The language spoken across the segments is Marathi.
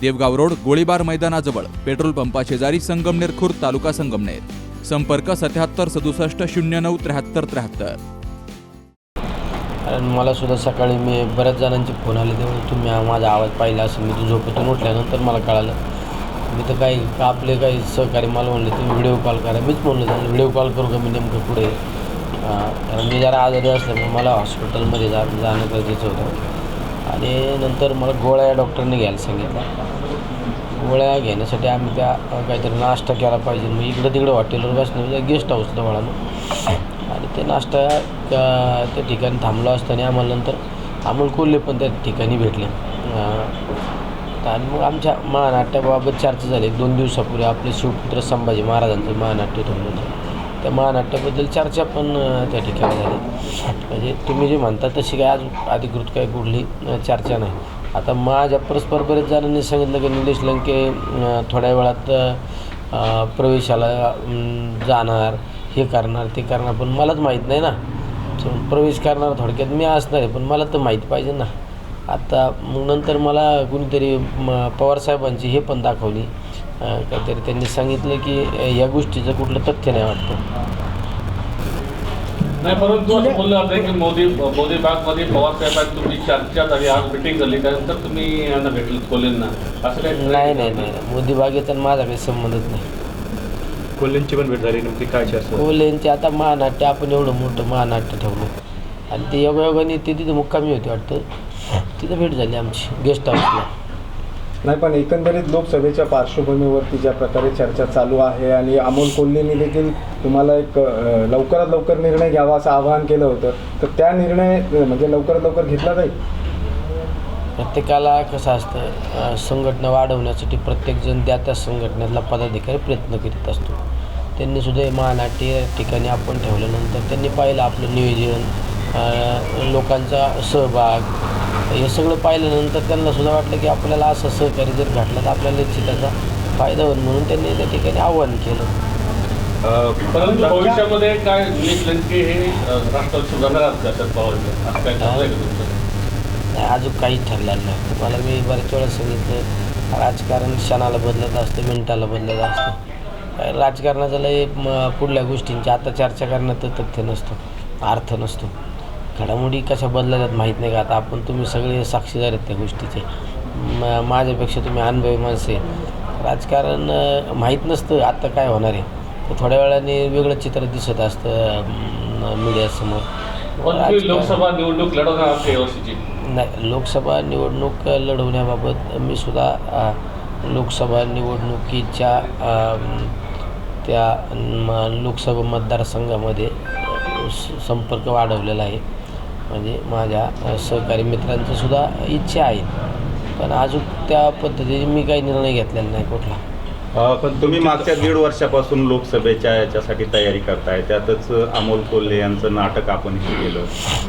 देवगाव रोड गोळीबार मैदानाजवळ पेट्रोल पंपा शेजारी संगमनेर खुर्द तालुका संगमनेर. संपर्क सत्याहत्तर सदुसष्ट शून्य नऊ त्र्याहत्तर त्र्याहत्तर. कारण मला सुद्धा सकाळी मी बऱ्याच जणांचे फोन आले तेव्हा तुम्ही माझा आवाज पाहिला असं मी झोपेतून उठल्यानंतर मला कळालं. मी तर काही आपले काही सहकारी मला म्हणले तुम्ही व्हिडिओ कॉल करा. मीच म्हणलं त्यांना व्हिडिओ कॉल करू का मी नेमकं पुढे कारण मी जरा आजारी असल्यामुळे मला हॉस्पिटलमध्ये जा जाणं गरजेचं होतं. आणि नंतर मला गोळ्या डॉक्टरने घ्यायला सांगितल्या. गोळ्या घेण्यासाठी आम्ही त्या काहीतरी नाश्ता केला पाहिजे. मग इकडं तिकडं हॉटेलवर बसणं गेस्ट हाऊसला वळालो आणि ते नाश्ता त्या त्या ठिकाणी थांबलो असताना आम्हाला नंतर अमोल कोल्हे पण त्या ठिकाणी भेटले. आणि मग आमच्या महानाट्याबाबत चर्चा झाली. दोन दिवसापूर्वी आपले शिवपुत्र संभाजी महाराजांचं महानाट्य ठेवलं होतं त्या महानाट्याबद्दल चर्चा पण त्या ठिकाणी झाली. म्हणजे तुम्ही जे म्हणता तशी काय आज अधिकृत काय कुठली चर्चा नाही. आता माझ्या परस्पर बरेच जणांनी सांगितलं की निलेश लंके थोड्या वेळात प्रवेशाला जाणार हे करणार ते करणार पण मलाच माहीत नाही ना. प्रवेश करणार थोडक्यात मी असणार आहे पण मला तर माहीत पाहिजे ना. आता मग नंतर मला कुणीतरी म पवारसाहेबांची हे पण दाखवली. काहीतरी त्यांनी सांगितलं की या गोष्टीचं कुठलं तथ्य नाही वाटतं. नाही परंतु असं बोललं जातं की मोदी मोदी बागमध्ये पवार साहेबांची तुमची चर्चा झाली आज मिटिंग झाली त्यानंतर तुम्ही यांना भेटलं कोल्हेंना असं काही नाही नाही नाही मोदी बागेचा माझा काही संबंधच नाही. कोल्हेंची पण भेट झाली नव्हती काय चर्चा कोल्हेंचे आता महानाट्य आपण एवढं मोठं महानाट्य ठेवलं. आणि ते योगायोगाने ते तिथं मुक्कामी होते वाटतं. तिथं भेट झाली आमची गेस्ट हाऊसला नाही पण एकंदरीत लोकसभेच्या पार्श्वभूमीवरती ज्या प्रकारे चर्चा चालू आहे आणि अमोल कोल्हेंनी देखील तुम्हाला एक लवकरात लवकर निर्णय घ्यावा असं आवाहन केलं होतं. तर त्या निर्णय म्हणजे लवकरात लवकर घेतला जाईल? प्रत्येकाला कसं असतं संघटना वाढवण्यासाठी प्रत्येकजण त्या त्या संघटनेतला पदाधिकारी प्रयत्न करीत असतो. त्यांनी सुद्धा महानाट्य ठिकाणी आपण ठेवल्यानंतर त्यांनी पाहिलं आपलं नियोजन लोकांचा सहभाग हे सगळं पाहिल्यानंतर त्यांना सुद्धा वाटलं की आपल्याला असं सहकार्य जर घडलं तर आपल्याला निश्चित त्याचा फायदा होईल म्हणून त्यांनी त्या ठिकाणी आव्हान केलं. परंतु भविष्यामध्ये काय हे सुधारणार का शरद नाही अजून काहीच ठरलेलं नाही. तुम्हाला मी बऱ्याच वेळा सांगितलं राजकारण क्षणाला बदलत असतं मिनिटाला बदलत असतं. राजकारणाचा लय पुढल्या गोष्टींची आता चर्चा करण्यात तथ्य नसतं अर्थ नसतो. घडामोडी कशा बदलतात माहीत नाही का? आता आपण तुम्ही सगळे साक्षीदार आहेत त्या गोष्टीचे. म- माझ्यापेक्षा तुम्ही अनुभवी माणसे. राजकारण माहीत नसतं आत्ता काय होणार आहे. तर थोड्या वेळाने वेगळं चित्र दिसत असतं मीडियासमोर. लोकसभा निवडणूक लढवणार नाही लोकसभा निवडणूक लढवण्याबाबत मी सुद्धा लोकसभा निवडणुकीच्या त्या लोकसभा मतदारसंघामध्ये संपर्क वाढवलेला आहे. म्हणजे माझ्या सहकारी मित्रांचं सुद्धा इच्छा आहे. पण अजून त्या पद्धतीने मी काही निर्णय घेतलेला नाही कुठला. अ, पण तुम्ही मागच्या दीड वर्षापासून लोकसभेच्या याच्यासाठी तयारी करताय. त्यातच अमोल कोल्हे यांचं नाटक आपण हे केलं.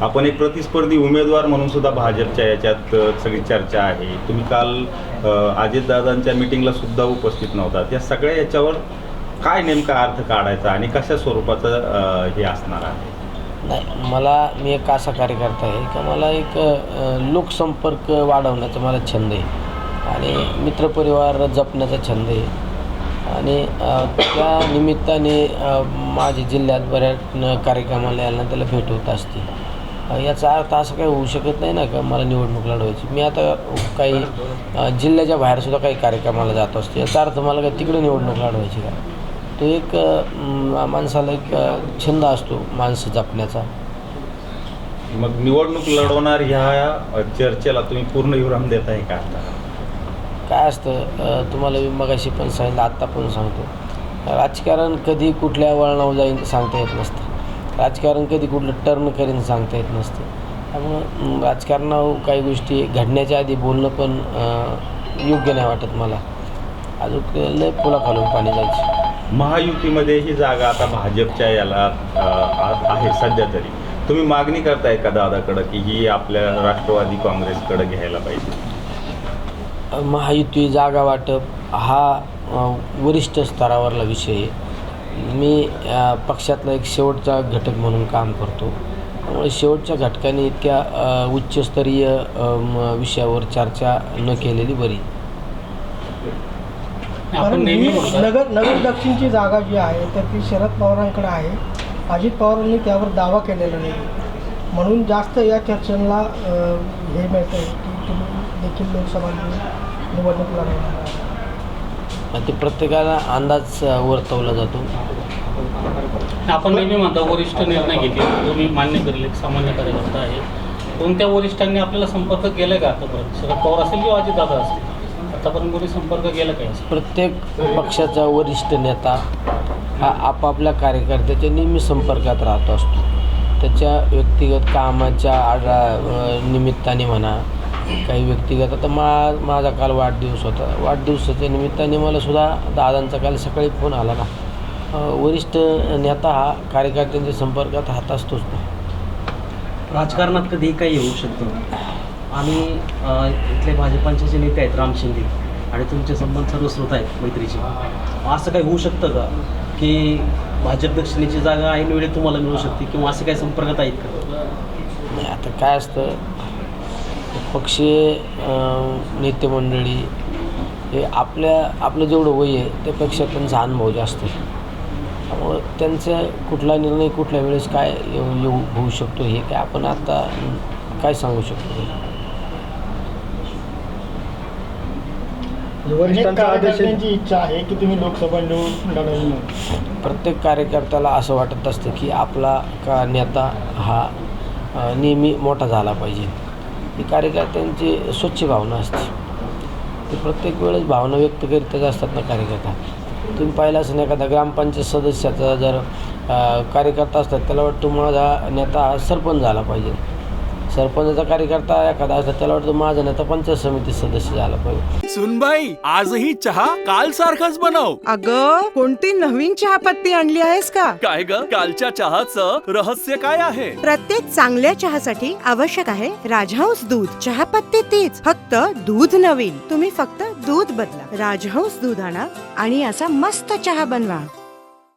आपण एक प्रतिस्पर्धी उमेदवार म्हणून सुद्धा भाजपच्या याच्यात अ, सगळी चर्चा आहे. तुम्ही काल अजित दादांच्या मिटिंगला सुद्धा उपस्थित नव्हता. या सगळ्या याच्यावर काय नेमका अर्थ काढायचा आणि कशा स्वरूपाचं अ, हे असणार आहे? नाही मला मी एक असा कार्यकर्ता आहे का मला एक लोकसंपर्क वाढवण्याचा मला छंद आहे. आणि मित्रपरिवार जपण्याचा छंद आहे. आणि त्या निमित्ताने माझ्या जिल्ह्यात बऱ्याच कार्यक्रमाला यायला त्याला भेट होत असते. याचा अर्थ असं काही होऊ शकत नाही ना का मला निवडणूक लढवायची. मी आता काही जिल्ह्याच्या बाहेरसुद्धा काही कार्यक्रमाला जात असतो. याचा अर्थ मला काय तिकडे निवडणूक लढवायची का? तो एक माणसाला एक छंद असतो माणसं जपण्याचा. मग निवडणूक लढवणार ह्या चर्चेला तुम्ही पूर्ण विराम देत आहे का आता? काय असतं तुम्हाला मी मगाशी पण सांगितलं आत्ता पण सांगतो. राजकारण कधी कुठल्या वळणावर जाईन सांगता येत नसतं. राजकारण कधी कुठलं टर्न करीन सांगता येत नसतं. त्यामुळं राजकारणावर काही गोष्टी घडण्याच्या आधी बोलणं पण योग्य नाही वाटत मला. अजून लय पुलाखालून पाणी जायचं. महायुतीमध्ये ही जागा आता भाजपच्या याला आहे सध्या तरी. तुम्ही मागणी करताय का दादाकडं की ही आपल्या राष्ट्रवादी काँग्रेसकडे घ्यायला पाहिजे? महायुती जागा वाटप हा वरिष्ठ स्तरावरला विषय आहे. मी पक्षातला एक शेवटचा घटक म्हणून काम करतो. त्यामुळे शेवटच्या घटकाने इतक्या उच्चस्तरीय म, विषयावर चर्चा न केलेली बरी. कारण नेहमी ही म्हणतो नगर नगर दक्षिणची जागा जी आहे तर ती शरद पवारांकडे आहे. अजित पवारांनी त्यावर दावा केलेला नाही. म्हणून जास्त या चर्चांना अ, हे मिळतं आहे की तुम्ही देखील लोकसभा निवड- निवडणूक लढवणार ते प्रत्येकाला अंदाज वर्तवला जातो. आपण नेहमी म्हणतो वरिष्ठ निर्णय घेतील. तो मी मान्य करेल एक सामान्य कार्यकर्ता आहे. कोणत्या वरिष्ठांनी आपल्याला संपर्क केला का आतापर्यंत? शरद पवार असेल किंवा अजितदादा असतील आतापर्यंत कोणी संपर्क केला काय प्रत्येक पक्षाचा वरिष्ठ नेता हा आपापल्या कार्यकर्त्याच्या नेहमी संपर्कात राहतो असतो. त्याच्या व्यक्तिगत कामाच्या आडा निमित्ताने म्हणा काही व्यक्तिगत आता मा माझा काल वाढदिवस होता. वाढदिवसाच्या निमित्ताने मला सुद्धा दादांचा काल सकाळी फोन आला ना. वरिष्ठ नेता हा कार्यकर्त्यांच्या संपर्कात हात असतोच ना. राजकारणात कधीही काही होऊ शकतं? आम्ही इथले भाजपांचे जे नेते आहेत राम शिंदे. आणि तुमचे संबंध सर्वश्रुत आहेत मैत्रीचे. असं काही होऊ शकतं का? की भाजप दक्षिणेची जागा ऐन वेळी तुम्हाला मिळू शकते किंवा असे काही संपर्कात आहेत का? नाही आता काय असतं पक्षीय नेते मंडळी हे आपल्या आपलं जेवढं वय आहे त्यापेक्षा त्यांचा अनुभव जास्त आहे. त्यामुळं त्यांचा कुठला निर्णय कुठल्या वेळेस काय येऊ येऊ होऊ शकतो हे काय आपण आता काय सांगू शकतो? म्हणजे वरिष्ठांचा आदेश आहे. कार्यकर्त्यांची इच्छा आहे की तुम्ही लोकसभा निवडणूक लढवली म्हणून प्रत्येक कार्यकर्त्याला असं वाटत असतं की आपला का नेता हा अ, नेहमी मोठा झाला पाहिजे. ही कार्यकर्त्यांची स्वच्छ भावना असते. ते प्रत्येक वेळेस भावना व्यक्त करीतच असतात ना कार्यकर्ता. तुम्ही पाहिलं असं एखादा ग्रामपंचायत सदस्याचा जर अ, कार्यकर्ता असतात त्याला वाटतं माझा नेता हा सरपंच झाला पाहिजे. सरपंचाचा कार्यकर्ता एखादा असतात त्याला वाटतं माझा नेता पंचायत समिती सदस्य झाला पाहिजे. सुनबाई आजही चहा काल सारखाच बनव. अग कोणती नवीन चहापत्ती आणली आहेस का? काय ग? कालच्या चहाचं रहस्य काय आहे? प्रत्येक चांगल्या चहासाठी आवश्यक आहे राजहंस दूध. चहापत्ती तीच फक्त दूध नवीन. तुम्ही फक्त दूध बदला. राजहंस दूध आणा आणि असा मस्त चहा बनवा.